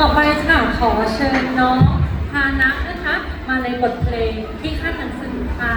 ต่อไปค่ะขอเชิญน้องพานะนะคะ มาในบทเพลงที่ขั้นหนังสือค่ะ